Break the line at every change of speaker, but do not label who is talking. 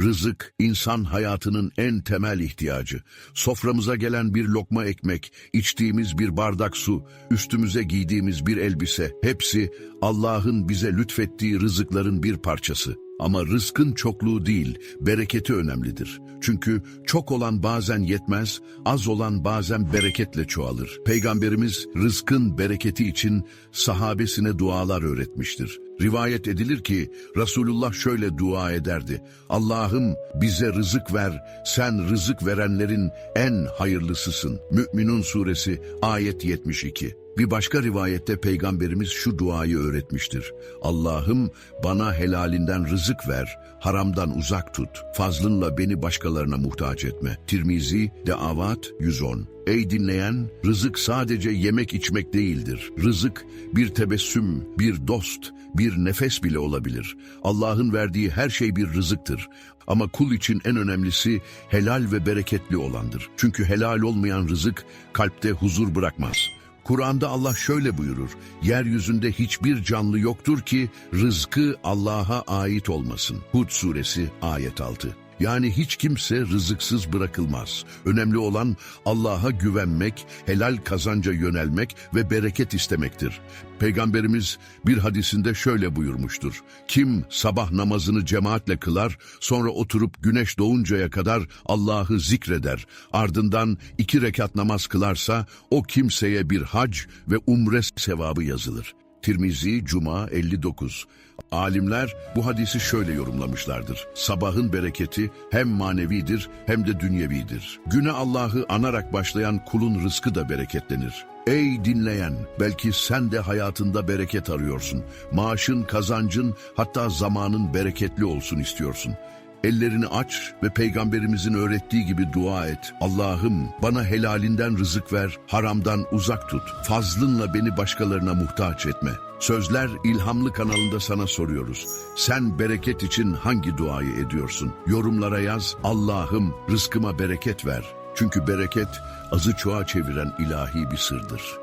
Rızık, insan hayatının en temel ihtiyacı. Soframıza gelen bir lokma ekmek, içtiğimiz bir bardak su, üstümüze giydiğimiz bir elbise, hepsi Allah'ın bize lütfettiği rızıkların bir parçası. Ama rızkın çokluğu değil, bereketi önemlidir. Çünkü çok olan bazen yetmez, az olan bazen bereketle çoğalır. Peygamberimiz rızkın bereketi için sahabesine dualar öğretmiştir. Rivayet edilir ki Resulullah şöyle dua ederdi. Allah'ım bize rızık ver, sen rızık verenlerin en hayırlısısın. Mü'minun suresi ayet 72. Bir başka rivayette Peygamberimiz şu duayı öğretmiştir. Allah'ım bana helalinden rızık ver, haramdan uzak tut, fazlınla beni başkalarına muhtaç etme. Tirmizi, Deavat 110 Ey dinleyen, rızık sadece yemek içmek değildir. Rızık bir tebessüm, bir dost, bir nefes bile olabilir. Allah'ın verdiği her şey bir rızıktır. Ama kul için en önemlisi helal ve bereketli olandır. Çünkü helal olmayan rızık kalpte huzur bırakmaz. Kur'an'da Allah şöyle buyurur, yeryüzünde hiçbir canlı yoktur ki rızkı Allah'a ait olmasın. Hud suresi ayet 6. Yani hiç kimse rızıksız bırakılmaz. Önemli olan Allah'a güvenmek, helal kazanca yönelmek ve bereket istemektir. Peygamberimiz bir hadisinde şöyle buyurmuştur. Kim sabah namazını cemaatle kılar, sonra oturup güneş doğuncaya kadar Allah'ı zikreder, ardından iki rekat namaz kılarsa o kimseye bir hac ve umre sevabı yazılır. Tirmizi Cuma 59 Alimler bu hadisi şöyle yorumlamışlardır. Sabahın bereketi hem manevidir hem de dünyevidir. Güne Allah'ı anarak başlayan kulun rızkı da bereketlenir. Ey dinleyen, belki sen de hayatında bereket arıyorsun. Maaşın, kazancın, hatta zamanın bereketli olsun istiyorsun. Ellerini aç ve peygamberimizin öğrettiği gibi dua et. Allah'ım bana helalinden rızık ver, haramdan uzak tut. Fazlınla beni başkalarına muhtaç etme. Sözler İlhamlı kanalında sana soruyoruz. Sen bereket için hangi duayı ediyorsun? Yorumlara yaz. Allah'ım rızkıma bereket ver. Çünkü bereket azı çoğa çeviren ilahi bir sırdır.